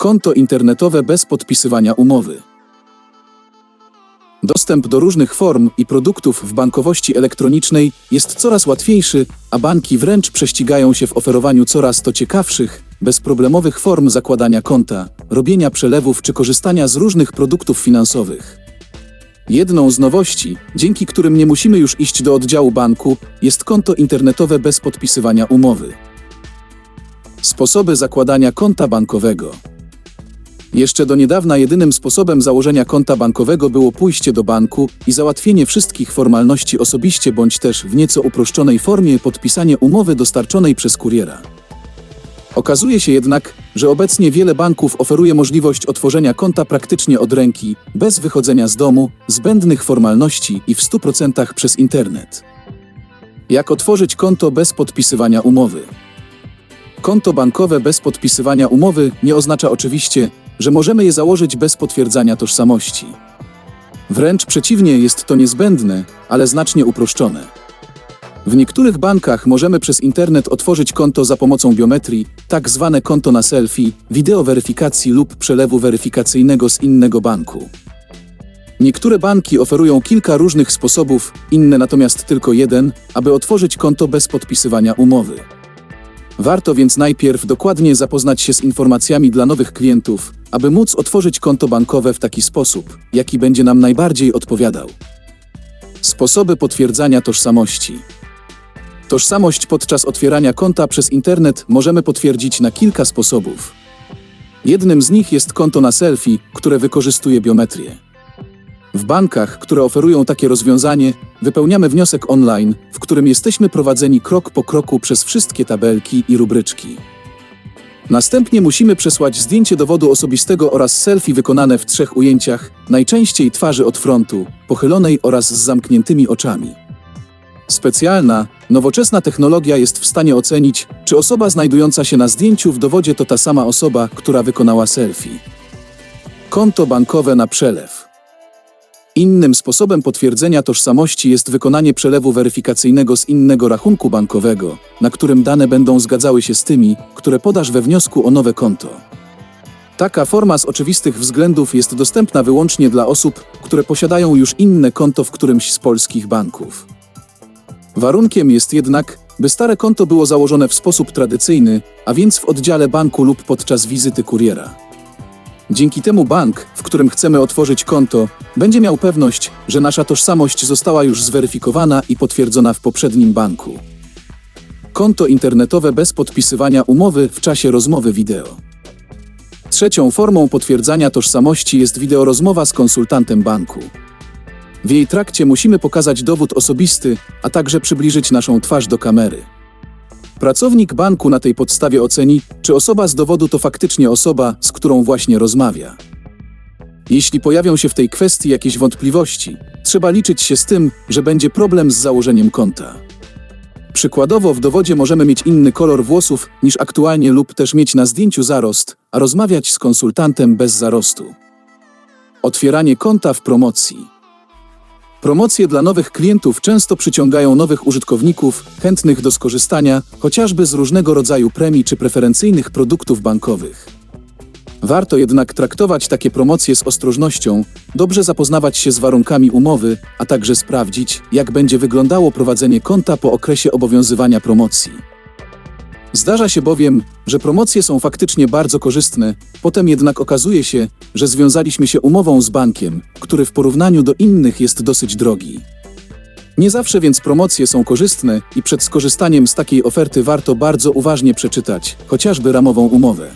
Konto internetowe bez podpisywania umowy. Dostęp do różnych form i produktów w bankowości elektronicznej jest coraz łatwiejszy, a banki wręcz prześcigają się w oferowaniu coraz to ciekawszych, bezproblemowych form zakładania konta, robienia przelewów czy korzystania z różnych produktów finansowych. Jedną z nowości, dzięki którym nie musimy już iść do oddziału banku, jest konto internetowe bez podpisywania umowy. Sposoby zakładania konta bankowego. Jeszcze do niedawna jedynym sposobem założenia konta bankowego było pójście do banku i załatwienie wszystkich formalności osobiście bądź też w nieco uproszczonej formie podpisanie umowy dostarczonej przez kuriera. Okazuje się jednak, że obecnie wiele banków oferuje możliwość otworzenia konta praktycznie od ręki, bez wychodzenia z domu, zbędnych formalności i w 100% przez internet. Jak otworzyć konto bez podpisywania umowy? Konto bankowe bez podpisywania umowy nie oznacza oczywiście, że możemy je założyć bez potwierdzania tożsamości. Wręcz przeciwnie, jest to niezbędne, ale znacznie uproszczone. W niektórych bankach możemy przez internet otworzyć konto za pomocą biometrii, tak zwane konto na selfie, wideo weryfikacji lub przelewu weryfikacyjnego z innego banku. Niektóre banki oferują kilka różnych sposobów, inne natomiast tylko jeden, aby otworzyć konto bez podpisywania umowy. Warto więc najpierw dokładnie zapoznać się z informacjami dla nowych klientów, aby móc otworzyć konto bankowe w taki sposób, jaki będzie nam najbardziej odpowiadał. Sposoby potwierdzania tożsamości. Tożsamość podczas otwierania konta przez internet możemy potwierdzić na kilka sposobów. Jednym z nich jest konto na selfie, które wykorzystuje biometrię. W bankach, które oferują takie rozwiązanie, wypełniamy wniosek online, w którym jesteśmy prowadzeni krok po kroku przez wszystkie tabelki i rubryczki. Następnie musimy przesłać zdjęcie dowodu osobistego oraz selfie wykonane w trzech ujęciach, najczęściej twarzy od frontu, pochylonej oraz z zamkniętymi oczami. Specjalna, nowoczesna technologia jest w stanie ocenić, czy osoba znajdująca się na zdjęciu w dowodzie to ta sama osoba, która wykonała selfie. Konto bankowe na przelew. Innym sposobem potwierdzenia tożsamości jest wykonanie przelewu weryfikacyjnego z innego rachunku bankowego, na którym dane będą zgadzały się z tymi, które podasz we wniosku o nowe konto. Taka forma z oczywistych względów jest dostępna wyłącznie dla osób, które posiadają już inne konto w którymś z polskich banków. Warunkiem jest jednak, by stare konto było założone w sposób tradycyjny, a więc w oddziale banku lub podczas wizyty kuriera. Dzięki temu bank, w którym chcemy otworzyć konto, będzie miał pewność, że nasza tożsamość została już zweryfikowana i potwierdzona w poprzednim banku. Konto internetowe bez podpisywania umowy w czasie rozmowy wideo. Trzecią formą potwierdzania tożsamości jest wideorozmowa z konsultantem banku. W jej trakcie musimy pokazać dowód osobisty, a także przybliżyć naszą twarz do kamery. Pracownik banku na tej podstawie oceni, czy osoba z dowodu to faktycznie osoba, z którą właśnie rozmawia. Jeśli pojawią się w tej kwestii jakieś wątpliwości, trzeba liczyć się z tym, że będzie problem z założeniem konta. Przykładowo w dowodzie możemy mieć inny kolor włosów niż aktualnie lub też mieć na zdjęciu zarost, a rozmawiać z konsultantem bez zarostu. Otwieranie konta w promocji. Promocje dla nowych klientów często przyciągają nowych użytkowników, chętnych do skorzystania, chociażby z różnego rodzaju premii czy preferencyjnych produktów bankowych. Warto jednak traktować takie promocje z ostrożnością, dobrze zapoznawać się z warunkami umowy, a także sprawdzić, jak będzie wyglądało prowadzenie konta po okresie obowiązywania promocji. Zdarza się bowiem, że promocje są faktycznie bardzo korzystne, potem jednak okazuje się, że związaliśmy się umową z bankiem, który w porównaniu do innych jest dosyć drogi. Nie zawsze więc promocje są korzystne i przed skorzystaniem z takiej oferty warto bardzo uważnie przeczytać, chociażby ramową umowę.